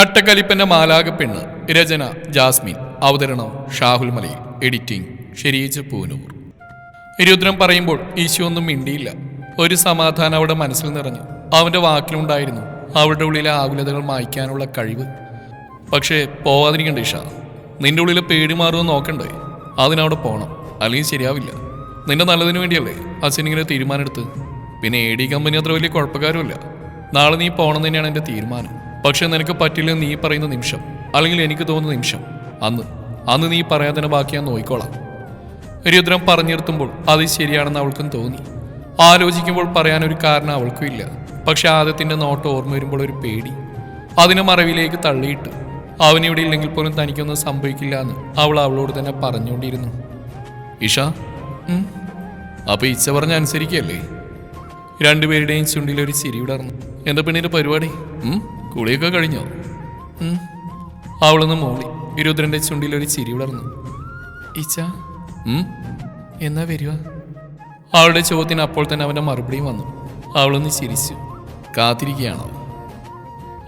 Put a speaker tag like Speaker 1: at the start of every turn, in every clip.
Speaker 1: കട്ടക്കലിപ്പന്റെ മാലാക പെണ്ണ് രചന ജാസ്മിൻ. അവതരണം ഷാഹുൽ മലയിൽ. എഡിറ്റിംഗ് ഷെരീജ് പൂനൂർ. രുദ്രം പറയുമ്പോൾ ഈശോ ഒന്നും മിണ്ടിയില്ല. ഒരു സമാധാനം അവിടെ മനസ്സിൽ നിറഞ്ഞു. അവന്റെ വാക്കിലുണ്ടായിരുന്നു അവരുടെ ഉള്ളിലെ ആകുലതകൾ മായ്ക്കാനുള്ള കഴിവ്. പക്ഷേ പോവാതിരിക്കണ്ട ഇഷ നിന്റെ ഉള്ളിൽ പേടി മാറുമെന്ന് നോക്കണ്ടേ? അതിനവിടെ പോകണം അല്ലെങ്കിൽ ശരിയാവില്ല. നിന്റെ നല്ലതിന് വേണ്ടിയല്ലേ അച്ഛനിങ്ങനെ തീരുമാനമെടുത്ത്? പിന്നെ എ ഡി കമ്പനി അത്ര വലിയ കുഴപ്പക്കാരുമില്ല. നാളെ നീ പോകണം തന്നെയാണ് എന്റെ തീരുമാനം. പക്ഷെ നിനക്ക് പറ്റില്ല നീ പറയുന്ന നിമിഷം. അല്ലെങ്കിൽ എനിക്ക് തോന്നുന്ന നിമിഷം. അന്ന് അന്ന് നീ പറയാൻ തന്നെ ബാക്കി ഞാൻ നോക്കിക്കോളാം. രുദ്രം പറഞ്ഞിരുത്തുമ്പോൾ അത് ശരിയാണെന്ന് അവൾക്കും തോന്നി. ആലോചിക്കുമ്പോൾ പറയാനൊരു കാരണം അവൾക്കും ഇല്ല. പക്ഷെ ആദ്യത്തിന്റെ നോട്ട് ഓർമ്മ വരുമ്പോൾ ഒരു പേടി. അതിനെ മറവിലേക്ക് തള്ളിയിട്ട് അവനിവിടെ ഇല്ലെങ്കിൽ പോലും തനിക്കൊന്നും സംഭവിക്കില്ല എന്ന് അവൾ അവളോട് തന്നെ പറഞ്ഞുകൊണ്ടിരുന്നു. ഇഷ അപ്പോൾ അപ്പൊ ഇച്ച പറഞ്ഞ അനുസരിക്കല്ലേ? രണ്ടുപേരുടെയും ചുണ്ടിലൊരു ചിരി വിടർന്നു എന്താ പെണ്ണിന്റെ പരിപാടി? കുളിയൊക്കെ കഴിഞ്ഞോ. അവളൊന്ന് മോളി രുദ്രന്റെ ചുണ്ടിൽ ഒരു ചിരി വിടർന്നു ഇച്ച എന്നാ വരുക? അവളുടെ ചോദ്യത്തിന് അപ്പോൾ തന്നെ അവന്റെ മറുപടിയും വന്നു. അവളൊന്ന് ചിരിച്ചു. കാത്തിരിക്കുകയാണോ?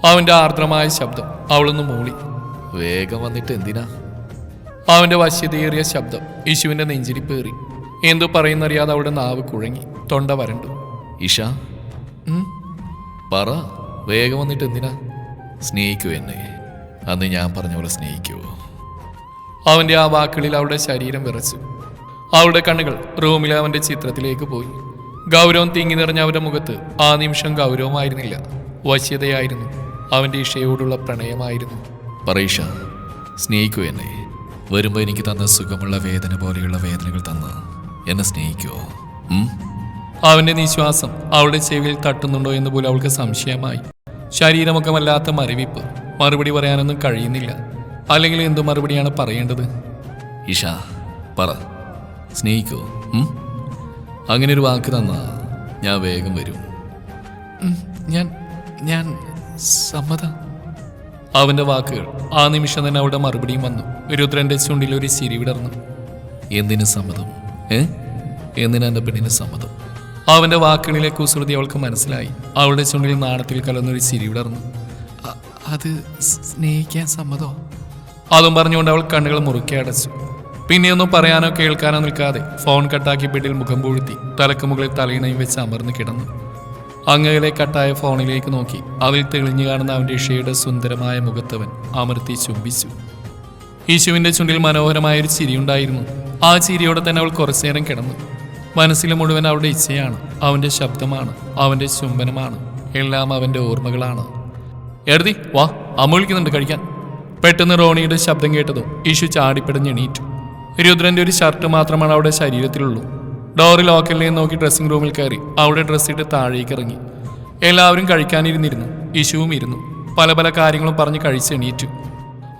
Speaker 1: അവന്റെ ആർദ്രമായ ശബ്ദം അവളൊന്ന് മോളി. വേഗം വന്നിട്ട് എന്തിനാ? അവന്റെ വശ്യതയേറിയ ശബ്ദം യേശുവിന്റെ നെഞ്ചിരിപ്പേറി എന്തോ പറയുന്നറിയാതെ അവളുടെ നാവ് കുഴങ്ങി തൊണ്ട വരണ്ടു. ഇഷ പറ. വേഗം വന്നിട്ട് എന്തിനാ? സ്നേഹിക്കൂ എന്നെ. അന്ന് ഞാൻ പറഞ്ഞ പോലെ സ്നേഹിക്കുവോ അവന്റെ ആ വാക്കുകളിൽ അവളുടെ ശരീരം വിറച്ചു. അവളുടെ കണ്ണുകൾ റൂമിലെ അവന്റെ ചിത്രത്തിലേക്ക് പോയി. ഗൗരവം തിങ്ങി നിറഞ്ഞ അവന്റെ മുഖത്ത് ആ നിമിഷം ഗൗരവമായിരുന്നില്ല. വശ്യതയായിരുന്നു. അവന്റെ ഇഷയോടുള്ള പ്രണയമായിരുന്നു. പറീഷ സ്നേഹിക്കൂ എന്നെ. വരുമ്പോൾ എനിക്ക് തന്ന സുഖമുള്ള വേദന പോലെയുള്ള വേദനകൾ തന്ന് എന്നെ സ്നേഹിക്കുവോ അവന്റെ നിശ്വാസം അവളുടെ ചെവിയിൽ തട്ടുന്നുണ്ടോ എന്ന് പോലും അവൾക്ക് സംശയമായി. ശരീരമുഖമല്ലാത്ത മരവിപ്പ്. മറുപടി പറയാനൊന്നും കഴിയുന്നില്ല. അല്ലെങ്കിൽ എന്തു മറുപടിയാണ് പറയേണ്ടത്? ഇഷ പറ. സ്നേഹിക്കോ? അങ്ങനെ ഒരു വാക്ക് തന്ന ഞാൻ വേഗം വരും. ഞാൻ ഞാൻ സമ്മത. അവന്റെ വാക്കുകൾ ആ നിമിഷം തന്നെ അവളുടെ മറുപടിയും വന്നു. രുദ്രന്റെ ചുണ്ടിൽ ഒരു ചിരി വിടർന്നു. എന്തിനു സമ്മതം? ഏ? എന്തിനാ എന്റെ പെണ്ണിന് സമ്മതം? അവന്റെ വാക്കുകളിലെ കുസൃതി അവൾക്ക് മനസ്സിലായി. അവളുടെ ചുണ്ടിൽ നാണത്തിൽ കലർന്നൊരു ചിരി വിടർന്നു അത് സ്നേഹിക്കാൻ സമ്മതോ? അതും പറഞ്ഞുകൊണ്ട് അവൾ കണ്ണുകൾ മുറുക്കി അടച്ചു. പിന്നെയൊന്നും പറയാനോ കേൾക്കാനോ നിൽക്കാതെ ഫോൺ കട്ടാക്കി ബെഡിൽ മുഖം പൂഴ്ത്തി തലക്ക് മുകളിൽ തലയിണയും വെച്ച് അമർന്ന് കിടന്നു. അങ്ങയിലെ കട്ടായ ഫോണിലേക്ക് നോക്കി. അതിൽ തെളിഞ്ഞു കാണുന്ന അവന്റെ ഇഷയുടെ സുന്ദരമായ മുഖത്തവൻ അമർത്തി ചുംബിച്ചു. യേശുവിന്റെ ചുണ്ടിൽ മനോഹരമായ ഒരു ചിരിയുണ്ടായിരുന്നു. ആ ചിരിയോടെ തന്നെ അവൾ കുറച്ചു നേരം കിടന്നു. മനസ്സിൽ മുഴുവൻ അവളുടെ ഇച്ഛയാണ് അവന്റെ ശബ്ദമാണ് അവന്റെ ചുംബനമാണ് എല്ലാം അവന്റെ ഓർമ്മകളാണ്. എഴുതി വാ അമൂളിക്കുന്നുണ്ട് കഴിക്കാൻ. പെട്ടെന്ന് റോണിയുടെ ശബ്ദം കേട്ടതും ഈശു ചാടിപ്പിടഞ്ഞ് എണീറ്റു. രുദ്രന്റെ ഒരു ഷർട്ട് മാത്രമാണ് അവിടെ ശരീരത്തിലുള്ളൂ. ഡോറിൽ ലോക്കലിനെ നോക്കി ഡ്രസ്സിംഗ് റൂമിൽ കയറി അവിടെ ഡ്രസ്സിട്ട് താഴേക്ക് ഇറങ്ങി. എല്ലാവരും കഴിക്കാനിരുന്നിരുന്നു ഇശുവും ഇരുന്നു. പല പല കാര്യങ്ങളും പറഞ്ഞ് കഴിച്ച് എണീറ്റു.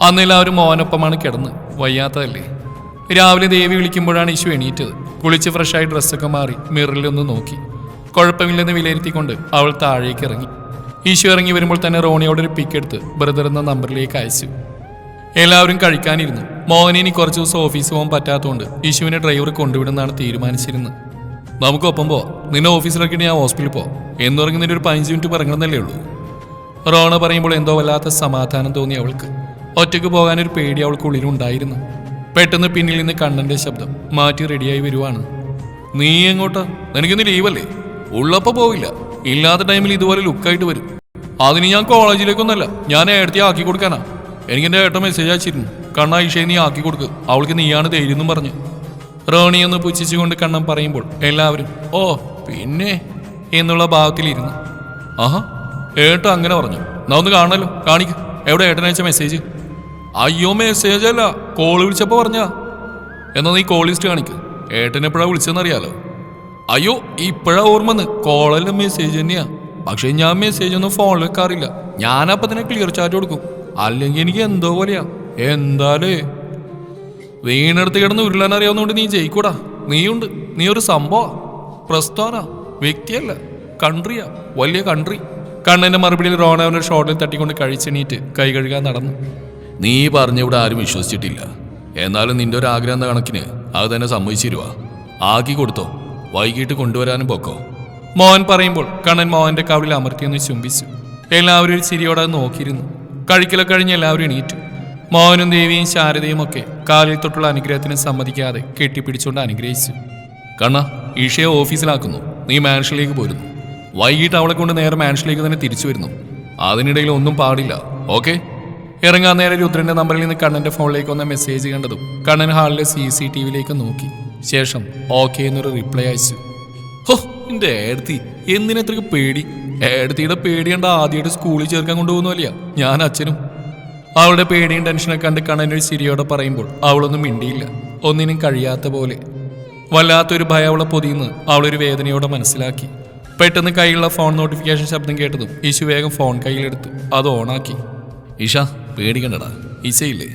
Speaker 1: അന്ന് എല്ലാവരും മോനൊപ്പമാണ് കിടന്ന് വയ്യാത്തതല്ലേ? രാവിലെ ദേവി വിളിക്കുമ്പോഴാണ് ഇശു എണീറ്റത്. കുളിച്ച് ഫ്രഷായി ഡ്രസ്സൊക്കെ മാറി മിററിൽ ഒന്ന് നോക്കി. കുഴപ്പമില്ലെന്ന് വിലയിരുത്തിക്കൊണ്ട് അവൾ താഴേക്ക് ഇറങ്ങി. ഈശു ഇറങ്ങി വരുമ്പോൾ തന്നെ റോണിയോട് ഒരു പിക്ക് എടുത്ത് ബ്രദർ എന്ന നമ്പറിലേക്ക് അയച്ചു. എല്ലാവരും കഴിക്കാനിരുന്നു. മോഹന് ഇനി കുറച്ച് ദിവസം ഓഫീസ് പോകാൻ പറ്റാത്തതുകൊണ്ട് ഈശുവിനെ ഡ്രൈവർ കൊണ്ടുവിടുന്നതാണ് തീരുമാനിച്ചിരുന്നത്. നമുക്കൊപ്പം പോവാം. നിന്നെ ഓഫീസിലൊക്കെ ഞാൻ ഹോസ്പിറ്റലിൽ പോവാം. എന്ന് പറഞ്ഞ് നിന്റെ ഒരു പതിനഞ്ച് മിനിറ്റ് പറഞ്ഞെന്നല്ലേ ഉള്ളൂ. റോണ പറയുമ്പോൾ എന്തോ വല്ലാത്ത സമാധാനം തോന്നി അവൾക്ക്. ഒറ്റയ്ക്ക് പോകാനൊരു പേടി അവൾക്ക് ഉള്ളിലുണ്ടായിരുന്നു. പെട്ടെന്ന് പിന്നിൽ നിന്ന് കണ്ണന്റെ ശബ്ദം മാറ്റി റെഡിയായി വരുവാണ്. നീ എങ്ങോട്ടാ? നിനക്കിന്ന് ലീവല്ലേ? ഉള്ളപ്പോ പോവില്ല. ഇല്ലാത്ത ടൈമിൽ ഇതുപോലെ ലുക്കായിട്ട് വരും. അതിന് ഞാൻ കോളേജിലേക്കൊന്നല്ല. ഞാൻ ഏടത്തി ആക്കി കൊടുക്കാനാ. എനിക്ക് എന്റെ ഏട്ട മെസ്സേജ് അയച്ചിരുന്നു. കണ്ണ ഈഷയെ നീ ആക്കി കൊടുക്ക്. അവൾക്ക് നീയാണ് ധൈര്യം എന്നും പറഞ്ഞു. റോണി എന്ന് പുച്ഛിച്ചുകൊണ്ട് കണ്ണൻ പറയുമ്പോൾ എല്ലാവരും ഓ പിന്നെ? എന്നുള്ള ഭാവത്തിലിരുന്നു. ആഹാ. ഏട്ട അങ്ങനെ പറഞ്ഞു. എന്നാ ഒന്ന് കാണണല്ലോ. കാണിക്ക. എവിടെ ഏട്ടനയച്ച മെസ്സേജ് അയ്യോ മെസ്സേജ് അല്ല. കോൾ വിളിച്ചപ്പോ പറഞ്ഞാ എന്നാ നീ കോൾ ലിസ്റ്റ് കാണിക്ക്. ഏട്ടൻ എപ്പോഴാ വിളിച്ചെന്നറിയാലോ അയ്യോ ഇപ്പോഴാ ഓർമ്മന്ന്. കോളെല്ലാം മെസ്സേജ് തന്നെയാ. പക്ഷെ ഞാൻ മെസ്സേജ് ഒന്നും ഫോണിൽ വെക്കാറില്ല. ഞാനപ്പൊ തന്നെ ക്ലിയർ ചാറ്റ് കൊടുക്കും. അല്ലെങ്കിൽ എനിക്ക് എന്തോ പോലെയാ. എന്താലേ? വീണെടുത്ത് കിടന്ന് ഉരുളാൻ അറിയാവുന്നതുകൊണ്ട് നീ ജയിക്കൂടാ. നീയുണ്ട്. നീ ഒരു സംഭവ. പ്രസ്ഥാന. വ്യക്തിയല്ല. കൺട്രിയാ. വലിയ കൺട്രി. കണ്ണന്റെ മറുപടിയിൽ റോണവനെ ഷോട്ടിൽ തട്ടിക്കൊണ്ട് കഴിച്ചെണീറ്റ് കൈ കഴുകാൻ നടന്നു. നീ പറഞ്ഞിവിടെ ആരും വിശ്വസിച്ചിട്ടില്ല. എന്നാലും നിന്റെ ഒരു ആഗ്രഹം എന്ന കണക്കിന് അത് തന്നെ സമ്മതിച്ചിരുവാ ആക്കി കൊടുത്തോ. വൈകിട്ട് കൊണ്ടുവരാനും പൊക്കോ. മോഹൻ പറയുമ്പോൾ കണ്ണൻ മോഹന്റെ കവിളിൽ അമർത്തിയൊന്ന് ചുംബിച്ചു. എല്ലാവരും ഒരു ചിരിയോടെ നോക്കിയിരുന്നു. കഴിക്കലൊക്കെ കഴിഞ്ഞ് എല്ലാവരും എണീറ്റു. മോഹനും ദേവിയും ശാരദയും ഒക്കെ കാലിൽ തൊട്ടുള്ള അനുഗ്രഹത്തിന് സമ്മതിക്കാതെ കെട്ടിപ്പിടിച്ചുകൊണ്ട് അനുഗ്രഹിച്ചു. കണ്ണ ഈഷയെ ഓഫീസിലാക്കുന്നു. നീ മാൻഷനിലേക്ക് പോരുന്നു. വൈകിട്ട് അവളെ കൊണ്ട് നേരെ മാൻഷനിലേക്ക് തന്നെ തിരിച്ചു വരുന്നു. അതിനിടയിൽ ഒന്നും പാടില്ല. ഓക്കെ? ഇറങ്ങാൻ നേരെ രുദ്രന്റെ നമ്പറിൽ നിന്ന് കണ്ണന്റെ ഫോണിലേക്ക് വന്ന മെസ്സേജ് കണ്ടതും കണ്ണൻ ഹാളിലെ സി സി ടി വിയിലേക്ക് നോക്കി. ശേഷം ഓക്കെ എന്നൊരു റിപ്ലൈ അയച്ചു. ഹോ എന്റെ ഏടത്തി എന്തിനത്രയ്ക്ക് പേടി? ഏടത്തിയുടെ പേടി കണ്ട ആദ്യമായിട്ട് സ്കൂളിൽ ചേർക്കാൻ കൊണ്ടുപോകുന്നില്ല ഞാൻ അച്ഛനും. അവളുടെ പേടിയും ടെൻഷനൊക്കെ കണ്ട് ഒരു ചിരിയോടെ പറയുമ്പോൾ അവളൊന്നും മിണ്ടിയില്ല. ഒന്നിനും കഴിയാത്ത പോലെ. വല്ലാത്തൊരു ഭയം അവളെ പൊതിയുന്ന് അവളൊരു വേദനയോടെ മനസ്സിലാക്കി. പെട്ടെന്ന് കയ്യിലുള്ള ഫോൺ നോട്ടിഫിക്കേഷൻ ശബ്ദം കേട്ടതും ഈശു വേഗം ഫോൺ കയ്യിലെടുത്തു. അത് ഓണാക്കി ഈഷ പേടിക്കണ്ടടാ. ഈശയില്ലേ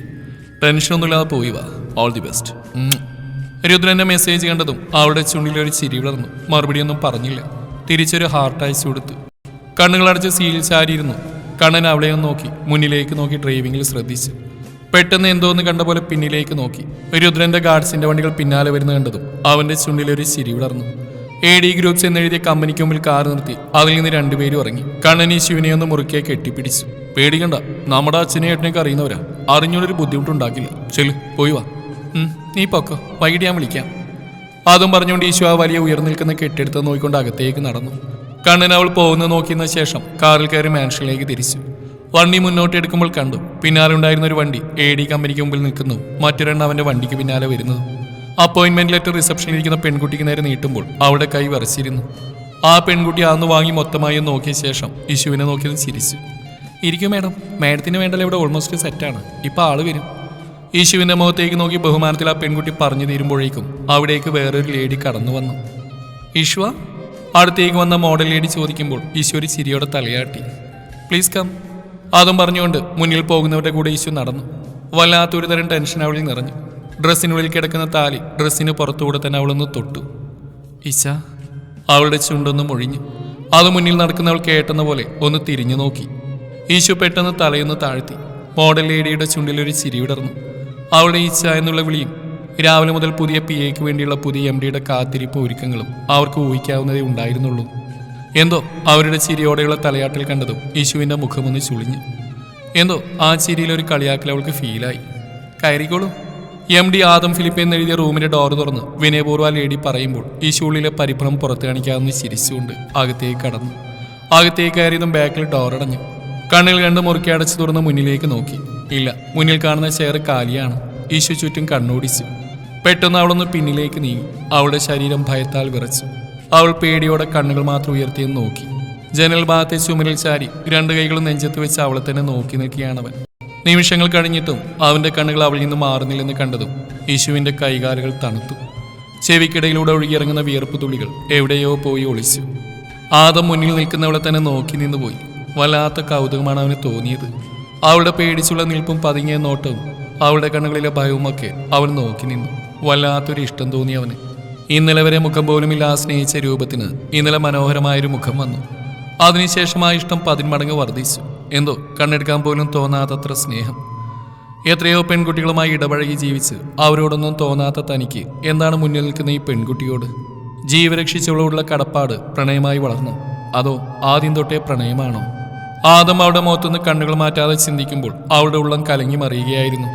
Speaker 1: ടെൻഷനൊന്നുമില്ലാതെ പോയി വാ. ഓൾ ദി ബെസ്റ്റ് രുദ്രന്റെ മെസ്സേജ് കണ്ടതും അവളുടെ ചുണ്ടിലൊരു ചിരി വിടർന്നു മറുപടിയൊന്നും പറഞ്ഞില്ല. തിരിച്ചൊരു ഹാർട്ട് അയച്ചു കൊടുത്തു. കണ്ണുകളടച്ച് സീൽ ചാരിയിരുന്നു. കണ്ണൻ അവളെയും നോക്കി. മുന്നിലേക്ക് നോക്കി ഡ്രൈവിങ്ങിൽ ശ്രദ്ധിച്ചു. പെട്ടെന്ന് എന്തോന്ന് കണ്ട പോലെ പിന്നിലേക്ക് നോക്കി. രുദ്രന്റെ ഗാർഡ്സിന്റെ വണ്ടികൾ പിന്നാലെ വരുന്ന കണ്ടതും അവന്റെ ചുണ്ടിലൊരു ചിരി വിടർന്നു എ ഡി ഗ്രൂപ്പ്സ് എന്നെഴുതിയ കമ്പനിക്ക് മുമ്പിൽ കാർ നിർത്തി. അതിൽ നിന്ന് രണ്ടുപേരും ഇറങ്ങി. കണ്ണൻ ഈ ശിവനെ ഒന്ന് മുറുക്കിയെ കെട്ടിപ്പിടിച്ചു. പേടിക്കണ്ട നമ്മുടെ അച്ഛനെ ഏട്ടനെയൊക്കെ അറിയുന്നവരാ. അറിഞ്ഞൊരു ബുദ്ധിമുട്ടുണ്ടാക്കില്ല ചെല്ലു പോയി വാ. നീ പൊക്കോ. വൈകിട്ട് ഞാൻ വിളിക്കാം. അതും പറഞ്ഞുകൊണ്ട് ഈശോ ആ വലിയ ഉയർന്നു നിൽക്കുന്ന കെട്ടിടത്ത് നോക്കിക്കൊണ്ട് അകത്തേക്ക് നടന്നു. കണ്ണൻ അവൾ പോകുന്ന നോക്കിയതിനു ശേഷം കാറിൽ കയറി മാൻഷനിലേക്ക് തിരിച്ചു. വണ്ടി മുന്നോട്ട് എടുക്കുമ്പോൾ കണ്ടു. പിന്നാലെ ഉണ്ടായിരുന്ന ഒരു വണ്ടി എ ഡി കമ്പനിക്ക് മുമ്പിൽ നിൽക്കുന്നു. മറ്റൊരെണ്ണം അവന്റെ വണ്ടിക്ക് പിന്നാലെ വരുന്നത്. അപ്പോയിന്റ്മെന്റ് ലെറ്റർ റിസപ്ഷനിൽ ഇരിക്കുന്ന പെൺകുട്ടിക്ക് നേരെ നീട്ടുമ്പോൾ അവളുടെ കൈ വരച്ചിരുന്നു. ആ പെൺകുട്ടി അന്ന് വാങ്ങി മൊത്തമായി നോക്കിയ ശേഷം യശുവിനെ നോക്കിയത് ചിരിച്ചു. ഇരിക്കും മേഡം. മേഡത്തിന് വേണ്ടല്ലോ ഇവിടെ ഓൾമോസ്റ്റ് സെറ്റാണ് ഇപ്പം ആൾ വരും. യേശുവിന്റെ മുഖത്തേക്ക് നോക്കി ബഹുമാനത്തിൽ ആ പെൺകുട്ടി പറഞ്ഞു തീരുമ്പോഴേക്കും അവിടേക്ക് വേറൊരു ലേഡി കടന്നു വന്നു. ഈശ്വ അടുത്തേക്ക് വന്ന മോഡൽ ലേഡി ചോദിക്കുമ്പോൾ ഈശ്വരി ചിരിയോടെ തലയാട്ടി. പ്ലീസ് കം അതും പറഞ്ഞുകൊണ്ട് മുന്നിൽ പോകുന്നവരുടെ കൂടെ ഈശു നടന്നു. വല്ലാത്തൊരു തരം ടെൻഷൻ അവളിൽ നിറഞ്ഞു. ഡ്രസ്സിനുള്ളിൽ കിടക്കുന്ന താലി ഡ്രസ്സിന് പുറത്തുകൂടെ തന്നെ അവളൊന്ന് തൊട്ടു. ഇശ അവളുടെ ചുണ്ടൊന്ന് മൊഴിഞ്ഞു. അത് മുന്നിൽ നടക്കുന്നവൾ കേട്ടെന്ന പോലെ ഒന്ന് തിരിഞ്ഞു നോക്കി. ഈശു പെട്ടെന്ന് തലയൊന്ന് താഴ്ത്തി. മോഡൽ ലേഡിയുടെ ചുണ്ടിലൊരു ചിരി വിടർന്നു. അവളുടെ ഈച്ച എന്നുള്ള വിളിയും രാവിലെ മുതൽ പുതിയ പി എക്ക് വേണ്ടിയുള്ള പുതിയ എം ഡിയുടെ കാത്തിരിപ്പ് ഒരുക്കങ്ങളും അവർക്ക് ഊഹിക്കാവുന്നതേ ഉണ്ടായിരുന്നുള്ളൂ. എന്തോ അവരുടെ ചിരിയോടെയുള്ള തലയാട്ടിൽ കണ്ടതും യേശുവിന്റെ മുഖമൊന്ന് ചുളിഞ്ഞു. എന്തോ ആ ചിരിയിൽ ഒരു കളിയാക്കൽ അവൾക്ക് ഫീലായി കയറിക്കോളൂ. എം ഡി ആദം ഫിലിപ്പ് എന്നെഴുതിയ റൂമിന്റെ ഡോർ തുറന്ന് വിനയപൂർവ ലേഡി പറയുമ്പോൾ ഷൂളിലെ പരിഭ്രമം പുറത്തു കാണിക്കാമെന്ന് ചിരിച്ചുകൊണ്ട് അകത്തേക്ക് കടന്നു. അകത്തേക്ക് കയറിയതും ബാക്കിൽ ഡോർ അടഞ്ഞു. കണ്ണിൽ രണ്ട് മുറുക്കി അടച്ചു തുറന്ന് മുന്നിലേക്ക് നോക്കി. ഇല്ല മുന്നിൽ കാണുന്ന ചെയർ കാലിയാണ്. ഈശു ചുറ്റും കണ്ണോടിച്ചു. പെട്ടെന്ന് അവളൊന്ന് പിന്നിലേക്ക് നീങ്ങി. അവളുടെ ശരീരം ഭയത്താൽ വിറച്ചു. അവൾ പേടിയോടെ കണ്ണുകൾ മാത്രം ഉയർത്തിയെന്ന് നോക്കി. ജനൽ ഭാഗത്തെ ചുമരിൽ ചാരി രണ്ട് കൈകളും നെഞ്ചത്ത് വെച്ച് അവളെ തന്നെ നോക്കി നിൽക്കുകയാണവൻ നിമിഷങ്ങൾ കഴിഞ്ഞിട്ടും അവന്റെ കണ്ണുകൾ അവളിൽ നിന്ന് മാറുന്നില്ലെന്ന് കണ്ടതും യേശുവിന്റെ കൈകാലുകൾ തണുത്തു. ചെവിക്കിടയിലൂടെ ഒഴുകിയിറങ്ങുന്ന വിയർപ്പ് തുള്ളികൾ എവിടെയോ പോയി ഒളിച്ചു. ആദം മുന്നിൽ നിൽക്കുന്നവളെ തന്നെ നോക്കി നിന്ന് പോയി വല്ലാത്ത കൗതുകമാണ് അവന് തോന്നിയത്. അവളുടെ പേടിച്ചുള്ള നിൽപ്പും പതുങ്ങിയ നോട്ടവും അവളുടെ കണ്ണുകളിലെ ഭയവുമൊക്കെ അവൻ നോക്കി നിന്നു. വല്ലാത്തൊരു ഇഷ്ടം തോന്നി അവന്. ഇന്നലെ വരെ മുഖം പോലും ആ സ്നേഹിച്ച രൂപത്തിന് ഇന്നലെ മനോഹരമായൊരു മുഖം വന്നു. അതിനുശേഷം ആ ഇഷ്ടം പതിന്മടങ്ങ് വർദ്ധിച്ചു. എന്തോ കണ്ണെടുക്കാൻ പോലും തോന്നാത്തത്ര സ്നേഹം. എത്രയോ പെൺകുട്ടികളുമായി ഇടപഴകി ജീവിച്ച് അവരോടൊന്നും തോന്നാത്ത തനിക്ക് എന്താണ് മുന്നിൽ നിൽക്കുന്ന ഈ പെൺകുട്ടിയോട്? ജീവരക്ഷിച്ചവളോടുള്ള കടപ്പാട് പ്രണയമായി വളർന്നു. അതോ ആദ്യം തൊട്ടേ പ്രണയമാണോ? ആദം അവളുടെ മുഖത്തുനിന്ന് കണ്ണുകൾ മാറ്റാതെ ചിന്തിക്കുമ്പോൾ അവളുടെ ഉള്ളം കലങ്ങി മറിയുകയായിരുന്നു.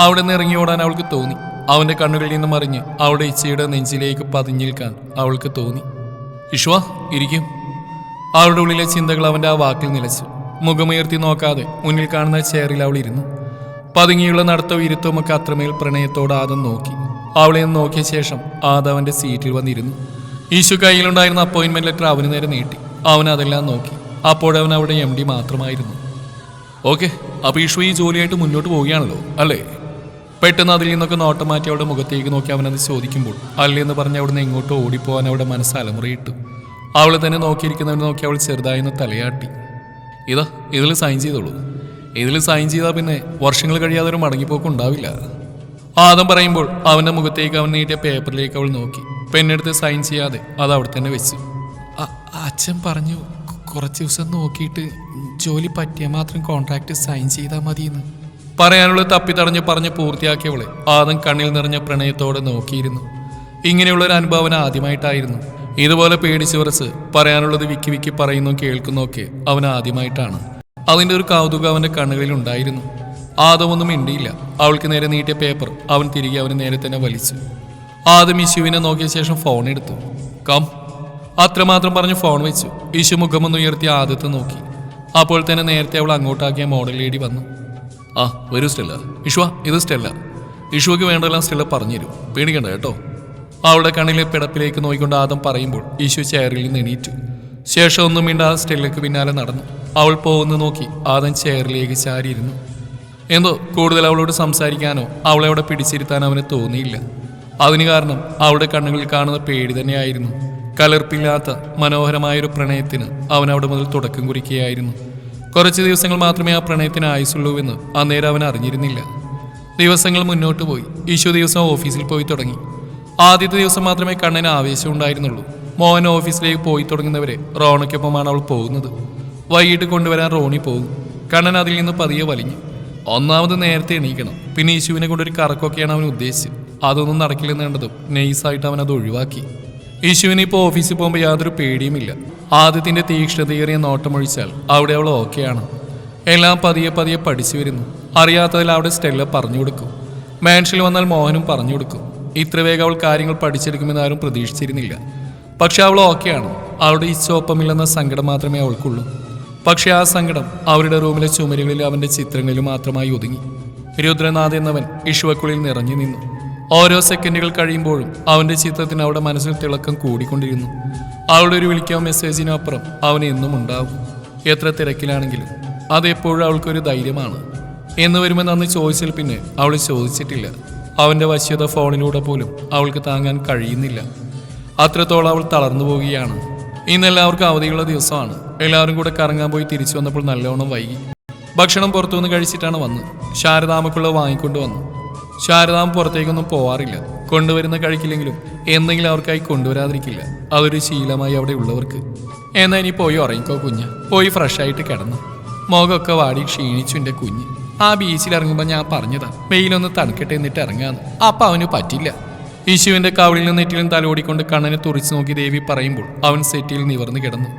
Speaker 1: അവിടെ നിന്ന് ഇറങ്ങി ഓടാൻ അവൾക്ക് തോന്നി. അവന്റെ കണ്ണുകളിൽ നിന്ന് മറിഞ്ഞ് അവളുടെ ഇച്ചയുടെ നെഞ്ചിലേക്ക് പതിഞ്ഞിൽക്കാൻ അവൾക്ക് തോന്നി. ഇഷ്വ ഇരിക്കും. അവളുടെ ഉള്ളിലെ ചിന്തകൾ അവന്റെ ആ വാക്കിൽ നിലച്ചു. മുഖമുയർത്തി നോക്കാതെ മുന്നിൽ കാണുന്ന ചെയറിൽ അവൾ ഇരുന്നു. പതുങ്ങിയുള്ള നടത്തവും ഇരുത്തവും ഒക്കെ അത്രമേൽ പ്രണയത്തോട് ആദം നോക്കി. അവളെ നോക്കിയ ശേഷം ആദം അവന്റെ സീറ്റിൽ വന്നിരുന്നു. ഈശു കയ്യിലുണ്ടായിരുന്ന അപ്പോയിന്റ്മെന്റ് ലെറ്റർ അവന് നേരെ നീട്ടി. അവൻ അതെല്ലാം നോക്കി. അപ്പോഴവൻ അവിടെ എം ഡി മാത്രമായിരുന്നു. ഓക്കെ അപ്പൊ ഈശു ഈ ജോലിയായിട്ട് മുന്നോട്ട് പോവുകയാണല്ലോ അല്ലേ? പെട്ടെന്ന് അതിൽ നിന്നൊക്കെ നോട്ടം മാറ്റി അവളുടെ മുഖത്തേക്ക് നോക്കി അവനത് ചോദിക്കുമ്പോൾ അല്ലെന്ന് പറഞ്ഞ് അവിടുന്ന് എങ്ങോട്ടോ ഓടിപ്പോവാൻ അവളുടെ മനസ്സ് അലമുറയിട്ടു. അവളെ തന്നെ നോക്കിയിരിക്കുന്നവനെ നോക്കി അവൾ ചെറുതായി തലയാട്ടി. ഇതാ ഇതിൽ സൈൻ ചെയ്തോളൂ. ഇതിൽ സൈൻ ചെയ്താൽ പിന്നെ വർഷങ്ങൾ കഴിയാതെ ഒരു മടങ്ങിപ്പോക്ക് ഉണ്ടാവില്ല. ആദം പറയുമ്പോൾ അവന്റെ മുഖത്തേക്ക് അവൻ നീട്ടിയ പേപ്പറിലേക്ക് അവൾ നോക്കി. പെണ്ണെടുത്ത് സൈൻ ചെയ്യാതെ അത് അവിടെ തന്നെ വെച്ചു. "അ- അച്ഛൻ പറഞ്ഞു കുറച്ച് ദിവസം നോക്കിയിട്ട് ജോലി പറ്റിയാൽ മാത്രം കോൺട്രാക്ട് സൈൻ ചെയ്താൽ മതിയെന്ന്. പറയാനുള്ള തപ്പി തടഞ്ഞ് പറഞ്ഞ് പൂർത്തിയാക്കിയവളെ ആദം കണ്ണിൽ നിറഞ്ഞ പ്രണയത്തോടെ നോക്കിയിരുന്നു. ഇങ്ങനെയുള്ള ഒരു ആദ്യമായിട്ടായിരുന്നു. ഇതുപോലെ പേടിച്ച് വിറച്ച് പറയാനുള്ളത് വിക്കി വിക്കി പറയുന്നു കേൾക്കുന്നൊക്കെ അവൻ ആദ്യമായിട്ടാണ്. അതിന്റെ ഒരു കൗതുകം അവന്റെ കണ്ണുകളിൽ ഉണ്ടായിരുന്നു. ആദമൊന്നും മിണ്ടിയില്ല. അവൾക്ക് നേരെ നീട്ടിയ പേപ്പർ അവൻ തിരികെ അവന് നേരെ തന്നെ വലിച്ചു. ആദം ഇശുവിനെ നോക്കിയ ശേഷം ഫോൺ എടുത്തു. കം. അത്രമാത്രം പറഞ്ഞ് ഫോൺ വെച്ചു. ഇശു മുഖമൊന്ന് ഉയർത്തി ആദ്യത്തെ നോക്കി. അപ്പോൾ തന്നെ നേരത്തെ അവൾ അങ്ങോട്ടാക്കിയ മോഡൽ ലേഡി വന്നു. ആ വരൂ സ്റ്റെല്ല. ഇഷുവ ഇത് സ്റ്റെല്ല. ഇഷുവയ്ക്ക് വേണ്ടതെല്ലാം സ്റ്റെല്ല പറഞ്ഞുതരും. പേടിക്കണ്ട കേട്ടോ. അവളുടെ കണ്ണിലെ പിടപ്പിലേക്ക് നോക്കിക്കൊണ്ട് ആദം പറയുമ്പോൾ ഈശു ചെയറിൽ നിന്ന് എണീറ്റു. ശേഷം ഒന്നും മിണ്ടാതെ സ്റ്റെല്ലയ്ക്ക് പിന്നാലെ നടന്നു. അവൾ പോകുന്നു നോക്കി ആദം ചെയറിലേക്ക് ചാരിയിരുന്നു. എന്തോ കൂടുതൽ അവളോട് സംസാരിക്കാനോ അവളെ അവിടെ പിടിച്ചിരുത്താനോ അവന് തോന്നിയില്ല. അതിന് കാരണം അവളുടെ കണ്ണുകളിൽ കാണുന്ന പേടി തന്നെയായിരുന്നു. കലർപ്പില്ലാത്ത മനോഹരമായൊരു പ്രണയത്തിന് അവൻ അവിടെ മുതൽ തുടക്കം കുറിക്കുകയായിരുന്നു. കുറച്ച് ദിവസങ്ങൾ മാത്രമേ ആ പ്രണയത്തിന് ആയുസുള്ളൂവെന്ന് അന്നേരം അവൻ അറിഞ്ഞിരുന്നില്ല. ദിവസങ്ങൾ മുന്നോട്ട് പോയി. ഈശോ ദിവസം ഓഫീസിൽ പോയി തുടങ്ങി. ആദ്യത്തെ ദിവസം മാത്രമേ കണ്ണന് ആവേശം ഉണ്ടായിരുന്നുള്ളൂ. മോഹൻ ഓഫീസിലേക്ക് പോയി തുടങ്ങുന്നവരെ റോണയ്ക്കൊപ്പമാണ് അവൾ പോകുന്നത്. വൈകിട്ട് കൊണ്ടുവരാൻ റോണി പോകും. കണ്ണൻ അതിൽ നിന്ന് പതിയെ വലിഞ്ഞു. ഒന്നാമത് നേരത്തെ എണീക്കണം. പിന്നെ യേശുവിനെ കൊണ്ടൊരു കറക്കൊക്കെയാണ് അവൻ ഉദ്ദേശിച്ചത്. അതൊന്നും നടക്കില്ലെന്ന് കണ്ടതും നെയ്സായിട്ട് അവൻ അത് ഒഴിവാക്കി. യേശുവിനെ ഇപ്പോൾ ഓഫീസിൽ പോകുമ്പോൾ യാതൊരു പേടിയുമില്ല. ആദ്യത്തിന്റെ തീക്ഷ്ണതയേറിയ നോട്ടമൊഴിച്ചാൽ അവിടെ അവൾ ഓക്കെയാണ്. എല്ലാം പതിയെ പതിയെ പഠിച്ചു വരുന്നു. അറിയാത്തതിൽ അവിടെ സ്റ്റെല്ല പറഞ്ഞു കൊടുക്കും. മാൻഷിൽ വന്നാൽ മോഹനും പറഞ്ഞു കൊടുക്കും. ഇത്ര വേഗം അവൾ കാര്യങ്ങൾ പഠിച്ചെടുക്കുമെന്ന് ആരും പ്രതീക്ഷിച്ചിരുന്നില്ല. പക്ഷെ അവൾ ഓക്കെയാണ്. അവളുടെ ഇച്ഛൊപ്പമില്ലെന്ന സങ്കടം മാത്രമേ അവൾക്കുള്ളൂ. പക്ഷെ ആ സങ്കടം അവരുടെ റൂമിലെ ചുമരുകളിൽ അവന്റെ ചിത്രങ്ങളിൽ മാത്രമായി ഒതുങ്ങി. രുദ്രനാഥ് എന്നവൻ ഇഷുവക്കുള്ളിൽ നിറഞ്ഞു നിന്നു. ഓരോ സെക്കൻഡുകൾ കഴിയുമ്പോഴും അവന്റെ ചിത്രത്തിന് അവളുടെ മനസ്സിൽ തിളക്കം കൂടിക്കൊണ്ടിരുന്നു. അവളുടെ ഒരു വിളിക്കോ മെസ്സേജിനോ അപ്പുറം അവൻ എന്നും ഉണ്ടാവും. എത്ര തിരക്കിലാണെങ്കിലും അതെപ്പോഴും അവൾക്കൊരു ധൈര്യമാണ്. എന്ന് വരുമെന്ന് അന്ന് ചോദിച്ചാൽ പിന്നെ അവൾ ചോദിച്ചിട്ടില്ല. അവന്റെ വശ്യത ഫോണിലൂടെ പോലും അവൾക്ക് താങ്ങാൻ കഴിയുന്നില്ല. അത്രത്തോളം അവൾ തളർന്നു പോവുകയാണ്. ഇന്ന് എല്ലാവർക്കും അവധിയുള്ള ദിവസമാണ്. എല്ലാവരും കൂടെ കറങ്ങാൻ പോയി തിരിച്ചു വന്നപ്പോൾ നല്ലോണം വൈകി. ഭക്ഷണം പുറത്തുനിന്ന് കഴിച്ചിട്ടാണ് വന്ന് ശാരദാമക്കുള്ള വാങ്ങിക്കൊണ്ട് വന്നു. ശാരദാമ പുറത്തേക്കൊന്നും പോവാറില്ല. കൊണ്ടുവരുന്ന കഴിക്കില്ലെങ്കിലും എന്തെങ്കിലും അവർക്കായി കൊണ്ടുവരാതിരിക്കില്ല. അതൊരു ശീലമായി അവിടെ ഉള്ളവർക്ക്. എന്നാ ഇനി പോയി ഉറങ്ങിക്കോ കുഞ്ഞ്. പോയി ഫ്രഷായിട്ട് കിടന്നു. മുഖമൊക്കെ വാടി ക്ഷീണിച്ചു എന്റെ കുഞ്ഞ്. ആ ബീച്ചിൽ ഇറങ്ങുമ്പോൾ ഞാൻ പറഞ്ഞതാ വെയിലൊന്ന് തണുക്കട്ടെ എന്നിട്ട് ഇറങ്ങാന്ന്. അപ്പം അവന് പറ്റില്ല. യേശുവിന്റെ നിന്ന് നെറ്റിലും തലോടിക്കൊണ്ട് കണ്ണനെ തുറിച്ചു നോക്കി ദേവി പറയുമ്പോൾ അവൻ സെറ്റിൽ നിവർന്നു കിടന്നു.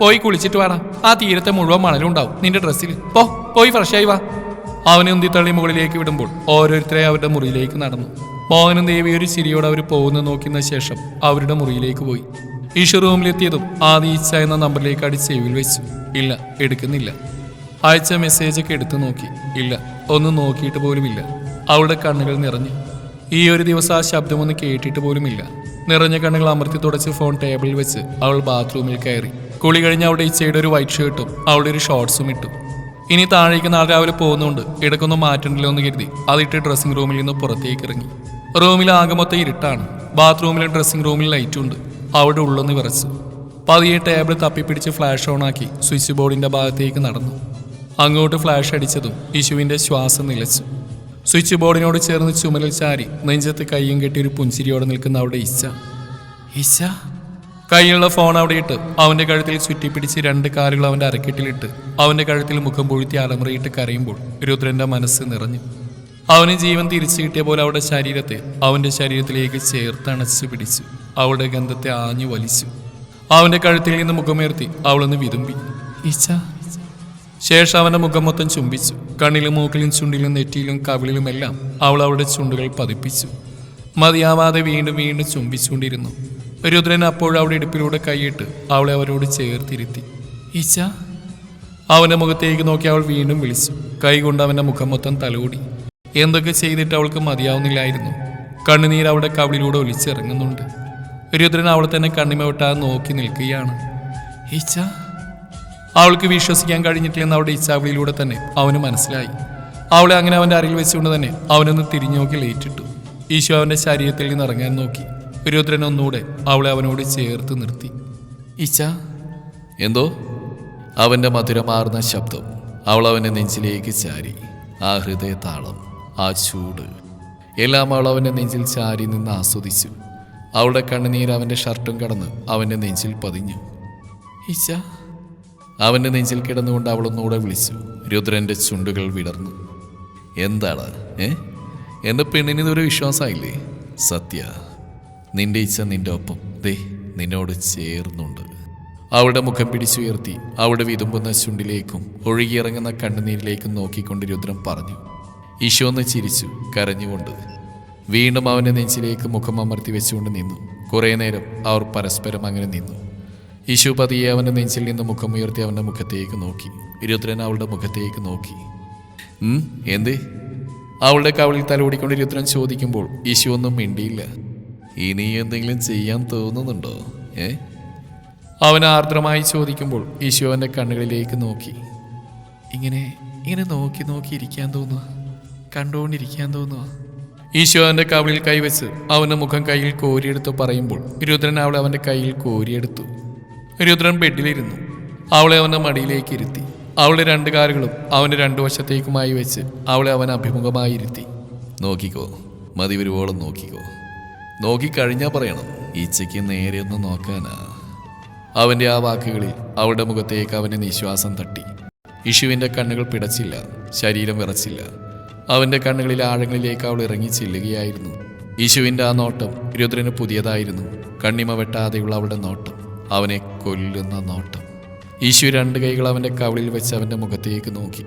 Speaker 1: പോയി കുളിച്ചിട്ട് വേണം ആ തീരത്തെ മുഴുവൻ മണലുണ്ടാവും നിന്റെ ഡ്രസ്സിൽ പോ പോയി ഫ്രഷായി വാ. അവനെ ഉന്തിത്തള്ളി മുകളിലേക്ക് വിടുമ്പോൾ ഓരോരുത്തരെ അവരുടെ മുറിയിലേക്ക് നടന്നു. മോഹനും ദേവി ഒരു ചിരിയോടെ അവർ പോകുന്ന നോക്കുന്ന ശേഷം അവരുടെ മുറിയിലേക്ക് പോയി. ഈശു റൂമിലെത്തിയതും ആദ്യ ഈച്ച എന്ന നമ്പറിലേക്ക് അടിച്ച് ചെവിയിൽ വെച്ചു. ഇല്ല എടുക്കുന്നില്ല. അയച്ച മെസ്സേജൊക്കെ എടുത്തു നോക്കി. ഇല്ല ഒന്നും നോക്കിയിട്ട് പോലുമില്ല. അവളുടെ കണ്ണുകൾ നിറഞ്ഞു. ഈ ഒരു ദിവസം ആ ശബ്ദമൊന്നും കേട്ടിട്ട് പോലുമില്ല. നിറഞ്ഞ കണ്ണുകൾ അമർത്തി തുടച്ച് ഫോൺ ടേബിളിൽ വെച്ച് അവൾ ബാത്റൂമിൽ കയറി. കുളി കഴിഞ്ഞ് അവിടെ ഇച്ചയുടെ ഒരു വൈറ്റ് ഷർട്ടും അവളുടെ ഒരു ഷോർട്സും ഇട്ടു. ഇനി താഴേക്ക് നാളെ രാവിലെ പോകുന്നുണ്ട് ഇടയ്ക്കൊന്നും മാറ്റണ്ടല്ലോ എന്ന് കരുതി. അതിട്ട് ഡ്രസ്സിംഗ് റൂമിൽ നിന്ന് പുറത്തേക്ക് ഇറങ്ങി. റൂമിൽ ആകെ മൊത്തം ഇരുട്ടാണ്. ബാത്റൂമിലെ ഡ്രസ്സിംഗ് റൂമിൽ ലൈറ്റുണ്ട് അവിടെ ഉള്ളൊന്ന് വിറച്ചു. പതിയെ ടേബിൾ തപ്പിപ്പിടിച്ച് ഫ്ലാഷ് ഓൺ ആക്കി സ്വിച്ച് ബോർഡിന്റെ ഭാഗത്തേക്ക് നടന്നു. അങ്ങോട്ട് ഫ്ലാഷ് അടിച്ചതും യേശുവിന്റെ ശ്വാസം നിലച്ചു. സ്വിച്ച് ബോർഡിനോട് ചേർന്ന് ചുമലിൽ ചാരി നെഞ്ചത്ത് കൈയും കെട്ടി ഒരു പുഞ്ചിരിയോടെ നിൽക്കുന്ന അവിടെ ഇച്ച ഇച്ച കൈയിലുള്ള ഫോൺ അവിടെ ഇട്ട് അവന്റെ കഴുത്തിൽ ചുറ്റിപ്പിടിച്ച് രണ്ട് കാലുകൾ അവന്റെ അരക്കെട്ടിലിട്ട് അവന്റെ കഴുത്തിൽ മുഖം പൊഴുത്തി അലമുറയിട്ട് കരയുമ്പോൾ രുദ്രന്റെ മനസ്സ് നിറഞ്ഞു. അവന് ജീവൻ തിരിച്ചു കിട്ടിയ പോലെ അവളുടെ ശരീരത്തെ അവന്റെ ശരീരത്തിലേക്ക് ചേർത്തണച്ചു പിടിച്ചു. അവളുടെ ഗന്ധത്തെ ആഞ്ഞു വലിച്ചു. അവന്റെ കഴുത്തിൽ നിന്ന് മുഖമുയർത്തി അവളൊന്ന് വിതുമ്പി. ഇച്ച ശേഷം അവന്റെ മുഖം മൊത്തം ചുംബിച്ചു. കണ്ണിലും മൂക്കിലും ചുണ്ടിലും നെറ്റിയിലും കവിളിലുമെല്ലാം അവൾ അവളുടെ ചുണ്ടുകൾ പതിപ്പിച്ചു. മതിയാവാതെ വീണ്ടും വീണ്ടും ചുംബിച്ചുകൊണ്ടിരുന്നു. രുദ്രൻ അപ്പോഴും അവിടെ ഇടുപ്പിലൂടെ കൈയിട്ട് അവളെ അവരോട് ചേർത്തിരുത്തി. ഈച്ച. അവന്റെ മുഖത്തേക്ക് നോക്കി അവൾ വീണ്ടും വിളിച്ചു. കൈകൊണ്ട് അവന്റെ മുഖം മൊത്തം തലോടി. എന്തൊക്കെ ചെയ്തിട്ട് അവൾക്ക് മതിയാവുന്നില്ലായിരുന്നു. കണ്ണുനീർ അവളുടെ കവിളിലൂടെ ഒലിച്ചിറങ്ങുന്നുണ്ട്. രുദ്രൻ അവളെ തന്നെ കണ്ണിമ വിട്ടാതെ നോക്കി നിൽക്കുകയാണ്. ഈച്ച. അവൾക്ക് വിശ്വസിക്കാൻ കഴിഞ്ഞിട്ടില്ലെന്ന് അവളുടെ ഇച്ഛാവിളിയിലൂടെ തന്നെ അവന് മനസ്സിലായി. അവളെ അങ്ങനെ അവന്റെ അറിയിൽ വെച്ചുകൊണ്ട് തന്നെ അവനൊന്ന് തിരിഞ്ഞു നോക്കി ലേറ്റിട്ടു ഈശോ അവന്റെ ശരീരത്തിൽ നിന്ന് ഇറങ്ങാൻ നോക്കി. രുദ്രൻ ഒന്നുകൂടെ അവളെ അവനോട് ചേർത്ത് നിർത്തി. ഇച്ച എന്തോ? അവന്റെ മധുരമാർന്ന ശബ്ദം അവൾ അവന്റെ നെഞ്ചിലേക്ക് ചാരി. ആ ഹൃദയ താളം ആ ചൂട് എല്ലാം അവൾ അവന്റെ നെഞ്ചിൽ ചാരി നിന്ന് ആസ്വദിച്ചു. അവളുടെ കണ്ണുനീർ അവന്റെ ഷർട്ടും കടന്ന് അവന്റെ നെഞ്ചിൽ പതിഞ്ഞു. ഇച്ച അവന്റെ നെഞ്ചിൽ കിടന്നുകൊണ്ട് അവളൊന്നുകൂടെ വിളിച്ചു. രുദ്രന്റെ ചുണ്ടുകൾ വിടർന്നു. എന്താണ്? ഏ? എന്റെ പെണ്ണിന് ഇതൊരു വിശ്വാസമായില്ലേ? സത്യ നിന്റെ ഇച്ഛ നിന്റെ ഒപ്പം. ദേ നിന്നോട് ചേർന്നുണ്ട്. അവളുടെ മുഖം പിടിച്ചുയർത്തി അവളുടെ വിതുമ്പുന്ന ചുണ്ടിലേക്കും ഒഴുകിയിറങ്ങുന്ന കണ്ണുനീരിലേക്കും നോക്കിക്കൊണ്ട് രുദ്രം പറഞ്ഞു. ഈശോ ഒന്ന് ചിരിച്ചു കരഞ്ഞുകൊണ്ട്. വീണ്ടും അവന്റെ നെഞ്ചിലേക്ക് മുഖം അമർത്തി വെച്ചുകൊണ്ട് നിന്നു. കുറേ നേരം അവർ പരസ്പരം അങ്ങനെ നിന്നു. ഈശോ പതിയെ അവന്റെ നെഞ്ചിൽ നിന്ന് മുഖമുയർത്തി അവന്റെ മുഖത്തേക്ക് നോക്കി. രുദ്രൻ അവളുടെ മുഖത്തേക്ക് നോക്കി. എന്ത്? അവളുടെ കവളിൽ തലോടിക്കൊണ്ട് രുദ്രൻ ചോദിക്കുമ്പോൾ ഈശോ ഒന്നും മിണ്ടിയില്ല. ഇനി എന്തെങ്കിലും ചെയ്യാൻ തോന്നുന്നുണ്ടോ? ഏ? അവൻ ആർദ്രമായി ചോദിക്കുമ്പോൾ യേശു അവന്റെ കണ്ണുകളിലേക്ക് നോക്കി. ഇങ്ങനെ ഇങ്ങനെ നോക്കി നോക്കി ഇരിക്കാൻ തോന്നുക കണ്ടുകൊണ്ടിരിക്കാൻ തോന്നുക ഈശോ അവന്റെ കവളിൽ കൈവച്ച് അവന്റെ മുഖം കയ്യിൽ കോരിയെടുത്ത് പറയുമ്പോൾ ഇരുദ്രൻ അവളെ അവന്റെ കയ്യിൽ കോരിയെടുത്തു. രുദ്രൻ ബെഡിലിരുന്നു. അവളെ അവന്റെ മടിയിലേക്ക് ഇരുത്തി. അവളുടെ രണ്ട് കാലുകളും അവന്റെ രണ്ടു വശത്തേക്കുമായി വെച്ച് അവളെ അവൻ അഭിമുഖമായി ഇരുത്തി നോക്കിക്കോ മതി വരുവോളം നോക്കിക്കോ. നോക്കിക്കഴിഞ്ഞാൽ പറയണം ഈച്ചയ്ക്ക് നേരെ ഒന്ന് നോക്കാനാ. അവന്റെ ആ വാക്കുകളിൽ അവളുടെ മുഖത്തേക്ക് അവന്റെ നിശ്വാസം തട്ടി. ഇഷുവിന്റെ കണ്ണുകൾ പിടച്ചില്ല ശരീരം വിറച്ചില്ല. അവന്റെ കണ്ണുകളിൽ ആഴങ്ങളിലേക്ക് അവൾ ഇറങ്ങി ചെല്ലുകയായിരുന്നു. യേശുവിന്റെ ആ നോട്ടം രുദ്രന് പുതിയതായിരുന്നു. കണ്ണിമ വെട്ടാതെയുള്ള അവളുടെ നോട്ടം. അവനെ കൊല്ലുന്ന നോട്ടം. ഈശു രണ്ട് കൈകൾ അവന്റെ കവിളിൽ വെച്ച് അവന്റെ മുഖത്തേക്ക് നോക്കി.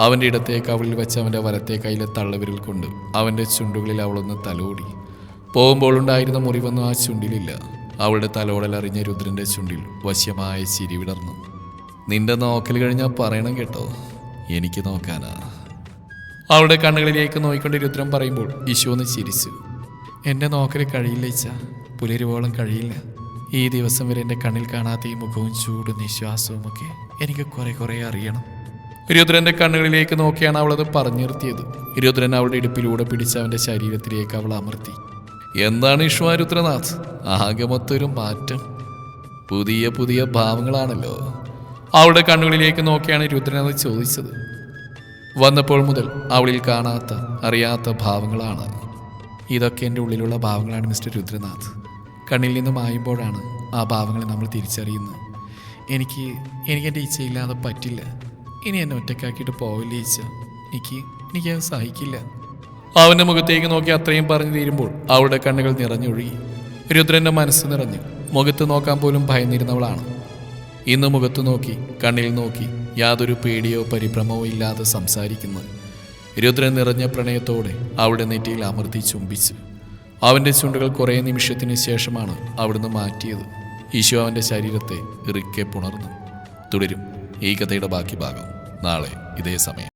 Speaker 1: അവന്റെ ഇടത്തെ കവിളിൽ വെച്ച് അവന്റെ വലത്തെ കയ്യിലെ തള്ളവിരൽ കൊണ്ട് അവന്റെ ചുണ്ടുകളിൽ അവളൊന്ന് തലോടി. പോകുമ്പോൾ ഉണ്ടായിരുന്ന മുറിവൊന്നും ആ ചുണ്ടിലില്ല. അവളുടെ തലോടൽ അറിഞ്ഞ രുദ്രന്റെ ചുണ്ടിൽ വശ്യമായ ചിരി വിടർന്നു. നിന്റെ നോക്കൽ കഴിഞ്ഞാൽ പറയണം കേട്ടോ. എനിക്ക് നോക്കാനാ. അവളുടെ കണ്ണുകളിലേക്ക് നോക്കിക്കൊണ്ട് രുദ്രൻ പറയുമ്പോൾ ഈശോ ഒന്ന് ചിരിച്ചു. എന്റെ നോക്കൽ കഴിയില്ല ഇച്ച പുലരുവോളം കഴിയില്ല. ഈ ദിവസം വരെ എന്റെ കണ്ണിൽ കാണാത്ത ഈ മുഖവും ചൂടും നിശ്വാസവും ഒക്കെ എനിക്ക് കുറെ കുറെ അറിയണം. രുദ്രന്റെ കണ്ണുകളിലേക്ക് നോക്കിയാണ് അവളത് പറഞ്ഞു നിർത്തിയത്. രുദ്രൻ അവളുടെ ഇടുപ്പിലൂടെ പിടിച്ച് അവന്റെ ശരീരത്തിലേക്ക് അവൾ അമർത്തി. എന്താണ് ഇഷ്വാ രുദ്രനാഥ്? ആകെ മൊത്തൊരു മാറ്റം. പുതിയ പുതിയ ഭാവങ്ങളാണല്ലോ. അവളുടെ കണ്ണുകളിലേക്ക് നോക്കിയാണ് രുദ്രൻ അത് ചോദിച്ചത്. വന്നപ്പോൾ മുതൽ അവളിൽ കാണാത്ത അറിയാത്ത ഭാവങ്ങളാണ്. ഇതൊക്കെ എന്റെ ഉള്ളിലുള്ള ഭാവങ്ങളാണ് മിസ്റ്റർ രുദ്രനാഥ്. കണ്ണിൽ നിന്ന് മായുമ്പോഴാണ് ആ ഭാവങ്ങളെ നമ്മൾ തിരിച്ചറിയുന്നത്. എനിക്ക് എനിക്ക് എന്റെ ഇച്ഛയില്ലാതെ പറ്റില്ല. ഇനി എന്നെ ഒറ്റക്കാക്കിയിട്ട് പോവില്ല ഇച്ഛ എനിക്ക് എനിക്ക് അത് സഹിക്കില്ല. അവന്റെ മുഖത്തേക്ക് നോക്കി അത്രയും പറഞ്ഞു തീരുമ്പോൾ അവളുടെ കണ്ണുകൾ നിറഞ്ഞൊഴുകി. രുദ്രന്റെ മനസ്സ് നിറഞ്ഞു. മുഖത്ത് നോക്കാൻ പോലും ഭയന്നിരുന്നവളാണ്. ഇന്ന് മുഖത്ത് നോക്കി കണ്ണിൽ നോക്കി യാതൊരു പേടിയോ പരിഭ്രമമോ ഇല്ലാതെ സംസാരിക്കുന്നു രുദ്രൻ നിറഞ്ഞ പ്രണയത്തോടെ അവളുടെ നെറ്റിയിൽ അമർത്തി ചുംബിച്ചു. അവന്റെ ചുണ്ടുകൾ കുറേ നിമിഷത്തിന് ശേഷമാണ് അവിടുന്ന് മാറ്റിയത്. ഈശോ അവന്റെ ശരീരത്തെ ഇറുക്കെ പുണർന്നു. തുടരും ഈ കഥയുടെ ബാക്കി ഭാഗം നാളെ ഇതേ സമയം.